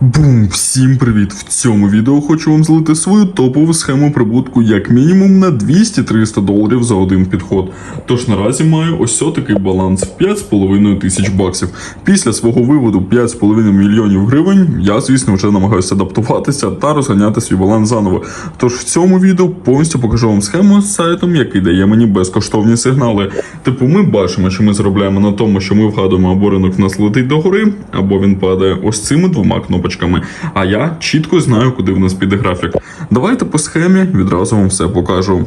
Бум! Всім привіт! В цьому відео хочу вам злити свою топову схему прибутку як мінімум на 200-300 доларів за один підход. Тож наразі маю ось такий баланс в 5,5 тисяч баксів. Після свого виводу 5,5 мільйонів гривень я, звісно, вже намагаюся адаптуватися та розганяти свій баланс заново. Тож в цьому відео повністю покажу вам схему з сайтом, який дає мені безкоштовні сигнали. Типу, ми бачимо, що ми заробляємо на тому, що ми вгадуємо або ринок в нас летить догори, або він падає ось цими двома кнопочками. А я чітко знаю, куди в нас піде графік. Давайте по схемі відразу вам все покажу.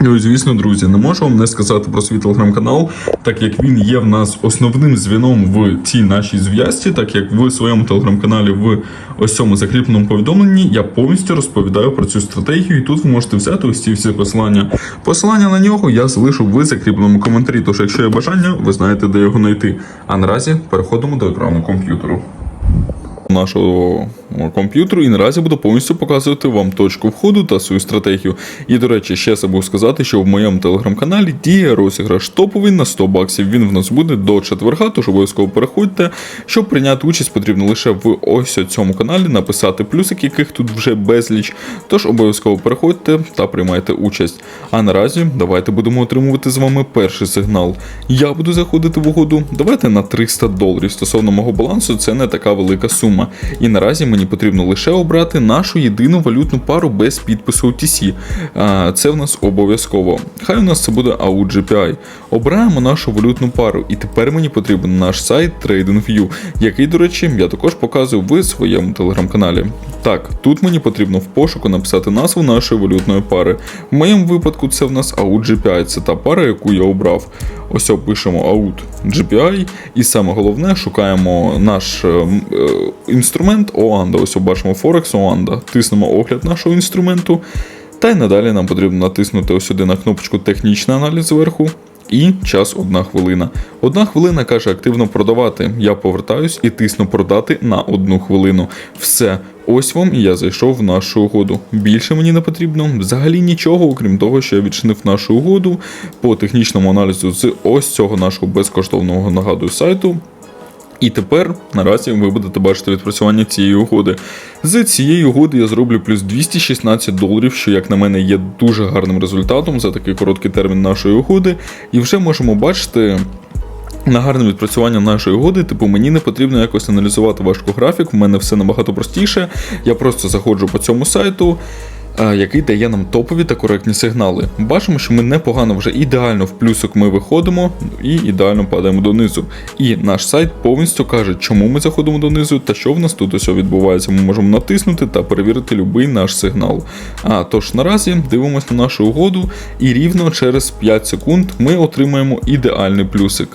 Ну звісно, друзі, не можу вам не сказати про свій телеграм-канал, так як він є в нас основним звіном в цій нашій зв'язці, так як в своєму телеграм-каналі в ось цьому закріпленому повідомленні я повністю розповідаю про цю стратегію, і тут ви можете взяти ось ці всі посилання. Посилання на нього я залишу в закріпленому коментарі. Тож, якщо є бажання, ви знаєте, де його знайти. А наразі переходимо до екрану комп'ютеру нашого комп'ютеру і наразі буду повністю показувати вам точку входу та свою стратегію. І, до речі, ще забув сказати, що в моєму телеграм-каналі діє розіграш топовий на 100 баксів. Він в нас буде до четверга, тож обов'язково переходьте. Щоб прийняти участь, потрібно лише в ось цьому каналі написати плюсик, яких тут вже безліч. Тож обов'язково переходьте та приймайте участь. А наразі давайте будемо отримувати з вами перший сигнал. Я буду заходити в угоду. Давайте на 300 доларів. Стосовно мого балансу, це не така велика сума. І наразі мені потрібно лише обрати нашу єдину валютну пару без підпису OTC. Це в нас обов'язково. Хай у нас це буде AUD GPI. Обираємо нашу валютну пару, і тепер мені потрібен наш сайт TradingView, який, до речі, я також показую в своєму телеграм-каналі. Так, тут мені потрібно в пошуку написати назву нашої валютної пари. В моєму випадку це в нас AUD GPI, це та пара, яку я обрав. Ось пишемо AUD GPI, і саме головне шукаємо наш е, е, інструмент OANDA. Ось бачимо Forex OANDA. Тиснемо огляд нашого інструменту. Та й надалі нам потрібно натиснути ось сюди на кнопочку Технічний аналіз зверху. І час одна хвилина. Одна хвилина каже активно продавати. Я повертаюсь і тисну продати на одну хвилину. Все, ось вам і я зайшов в нашу угоду. Більше мені не потрібно взагалі нічого, окрім того, що я відчинив нашу угоду по технічному аналізу з ось цього нашого безкоштовного нагадую сайту. І тепер наразі ви будете бачити відпрацювання цієї угоди. З цієї угоди я зроблю плюс 216 доларів, що, як на мене, є дуже гарним результатом за такий короткий термін нашої угоди. І вже можемо бачити. На гарне відпрацювання нашої угоди, типу, мені не потрібно якось аналізувати ваш графік, в мене все набагато простіше. Я просто заходжу по цьому сайту, який дає нам топові та коректні сигнали. Бачимо, що ми непогано вже ідеально в плюсок ми виходимо і ідеально падаємо донизу. І наш сайт повністю каже, чому ми заходимо донизу та що в нас тут усе відбувається. Ми можемо натиснути та перевірити будь-який наш сигнал. А тож наразі дивимося на нашу угоду, і рівно через 5 секунд ми отримаємо ідеальний плюсик.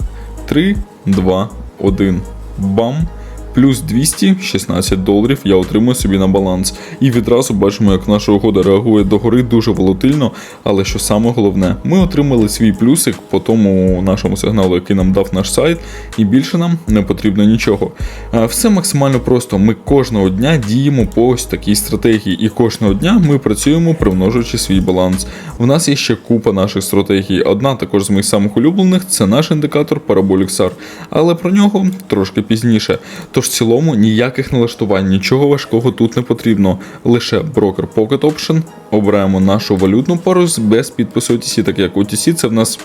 3, 2, 1. Бам! Плюс 216 доларів я отримую собі на баланс. І відразу бачимо, як наша угода реагує догори дуже волатильно. Але що саме головне, ми отримали свій плюсик по тому нашому сигналу, який нам дав наш сайт, і більше нам не потрібно нічого. Все максимально просто. Ми кожного дня діємо по ось такій стратегії, і кожного дня ми працюємо, примножуючи свій баланс. В нас є ще купа наших стратегій. Одна також з моїх самих улюблених це наш індикатор Parabolic SAR. Але про нього трошки пізніше. Тож в цілому ніяких налаштувань, нічого важкого тут не потрібно. Лише брокер Pocket Option, обираємо нашу валютну пару без підпису OTC, так як OTC це в нас.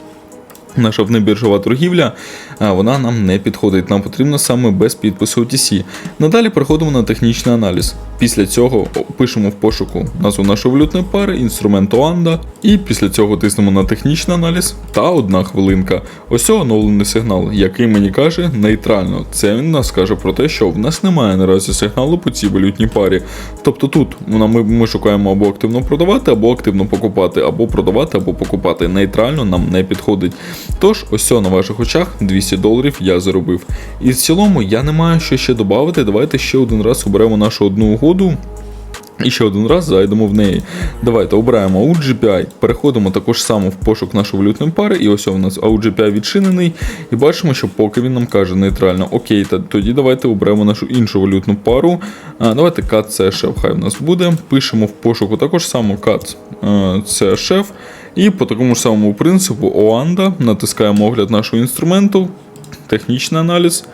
Наша внебіржова торгівля, вона нам не підходить. Нам потрібно саме без підпису OTC. Надалі переходимо на технічний аналіз. Після цього пишемо в пошуку назву нашої валютної пари, інструмент OANDA, і після цього тиснемо на технічний аналіз та одна хвилинка. Ось оновлений сигнал, який мені каже нейтрально. Це він нас каже про те, що в нас немає наразі сигналу по цій валютній парі. Тобто тут ми, ми шукаємо або активно продавати, або активно покупати, або продавати, або покупати. Нейтрально нам не підходить. Тож, ось на ваших очах 200 доларів я заробив. І в цілому я не маю що ще додати. Давайте ще один раз оберемо нашу одну угоду. І ще один раз зайдемо в неї. Давайте обираємо AUD переходимо також само в пошук нашої валютної пари, і ось у нас AUD відчинений. І бачимо, що поки він нам каже нейтрально, окей, та тоді давайте оберемо нашу іншу валютну пару. А, Давайте CAT CSHF хай в нас буде. Пишемо в пошуку також само CAT CSHF. І по такому ж самому принципу OANDA натискаємо огляд нашого інструменту, технічний аналіз.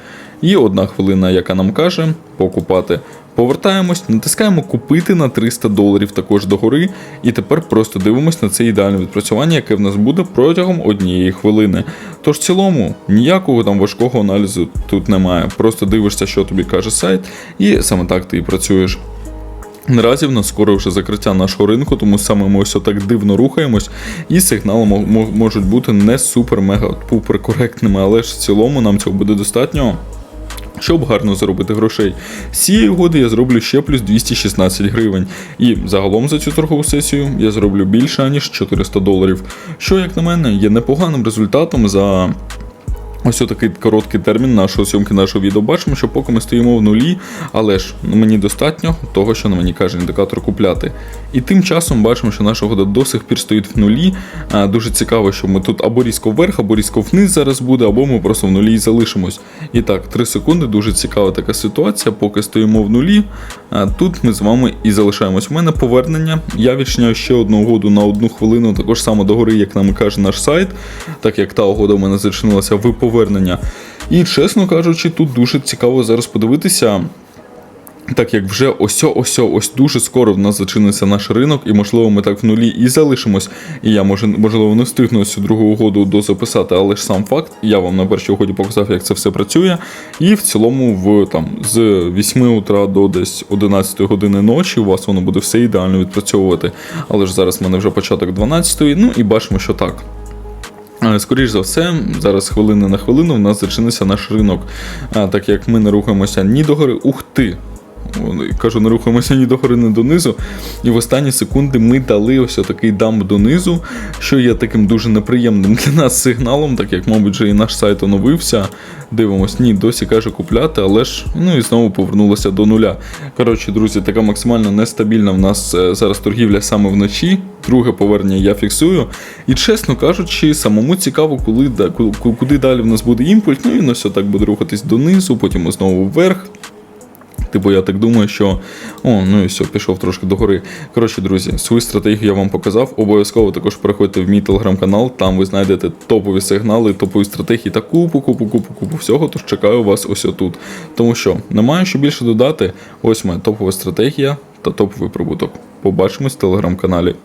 І одна хвилина, яка нам каже покупати. Повертаємось, натискаємо купити на 300 доларів також догори, і тепер просто дивимось на це ідеальне відпрацювання, яке в нас буде протягом однієї хвилини. Тож в цілому ніякого там важкого аналізу тут немає. Просто дивишся, що тобі каже сайт, і саме так ти і працюєш. Наразі в нас скоро вже закриття нашого ринку, тому саме ми ось так дивно рухаємось, і сигнали мо- мо- можуть бути не супер мега пупер коректними, але ж в цілому нам цього буде достатньо. Щоб гарно заробити грошей. З цієї угоди я зроблю ще плюс 216 гривень. І загалом за цю торгову сесію я зроблю більше ніж 400 доларів. Що, як на мене, є непоганим результатом за Ось такий короткий термін нашої зйомки нашого відео. Бачимо, що поки ми стоїмо в нулі, але ж ну, мені достатньо того, що на мені каже індикатор купляти. І тим часом бачимо, що наша угода до сих пір стоїть в нулі. Дуже цікаво, що ми тут або різко вверх, або різко вниз зараз буде, або ми просто в нулі і залишимось. І так, 3 секунди, дуже цікава така ситуація. Поки стоїмо в нулі. Тут ми з вами і залишаємось. У мене повернення. Я відчиняю ще одну угоду на одну хвилину, також само догори, як нам каже наш сайт, так як та угода в мене зачинилася в повернення. І чесно кажучи, тут дуже цікаво зараз подивитися. Так як вже ось ось ось дуже скоро в нас зачиниться наш ринок, і можливо ми так в нулі і залишимось. І я може, можливо не встигну цю другу угоду дозаписати, але ж сам факт, я вам на першій угоді показав, як це все працює. І в цілому, в там з 8 утра до десь 11 години ночі у вас воно буде все ідеально відпрацьовувати. Але ж зараз в мене вже початок 12-ї, ну і бачимо, що так. Е, Скоріш за все, зараз хвилини на хвилину в нас зачиниться наш ринок, А, так як ми не рухаємося ні до гори, ух ти! Кажу, не рухаємося ні до гори, ні донизу. І в останні секунди ми дали ось такий дамп донизу, що є таким дуже неприємним для нас сигналом, так як, мабуть, вже і наш сайт оновився. Дивимось, ні, досі каже купляти, але ж ну і знову повернулося до нуля. Коротше, друзі, така максимально нестабільна в нас е, зараз торгівля саме вночі. Друге повернення я фіксую. І чесно кажучи, самому цікаво, коли куди далі в нас буде імпульс. Ну і ось так буде рухатись донизу, потім знову вверх. Типу, я так думаю, що. О, ну і все, пішов трошки догори. Коротше, друзі, свою стратегію я вам показав. Обов'язково також переходьте в мій телеграм-канал, там ви знайдете топові сигнали, топові стратегії та купу, купу, купу, купу всього. Тож чекаю вас ось отут. Тому що немає що більше додати. Ось моя топова стратегія та топовий прибуток. Побачимось в телеграм-каналі.